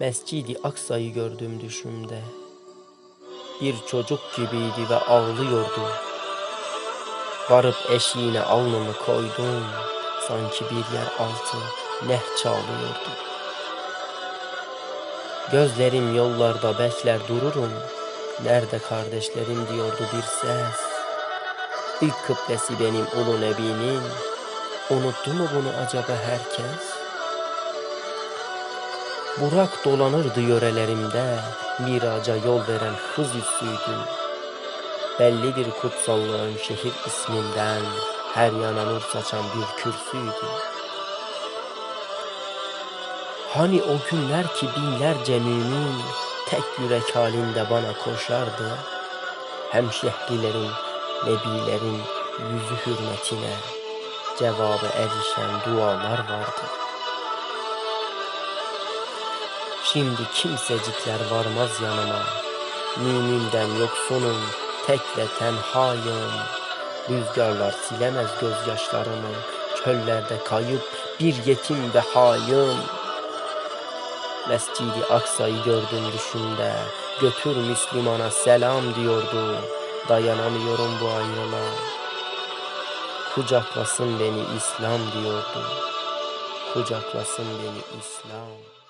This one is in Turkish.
Mescidi Aksa'yı gördüm düşümde. Bir çocuk gibiydi ve ağlıyordu. Varıp eşiğine alnımı koydum. Sanki bir yer altı neh çalıyordu. Gözlerim yollarda bekler dururum. Nerede kardeşlerim diyordu bir ses. İlk kıblesi benim ulu nebinin. Unuttu mu bunu acaba herkes? Burak dolanırdı yörelerimde, miraca yol veren hız üssüydü. Belli bir kutsallığın şehir isminden, her yana nur saçan bir kürsüydü. Hani o günler ki binlerce mümin, tek yürek halinde bana koşardı. Hem şehrilerin, nebilerin yüzü hürmetine cevabı erişen dualar vardı. Şimdi kimsecikler varmaz yanıma. Müminden yoksunum, tek ve tenhayım. Rüzgarlar silemez gözyaşlarımı. Çöllerde kayıp bir yetim ve hayım. Mescidi Aksa'yı gördüm düşümde. Götür Müslümana selam diyordu. Dayanamıyorum bu ayrılığa. Kucaklasın beni İslam diyordu. Kucaklasın beni İslam.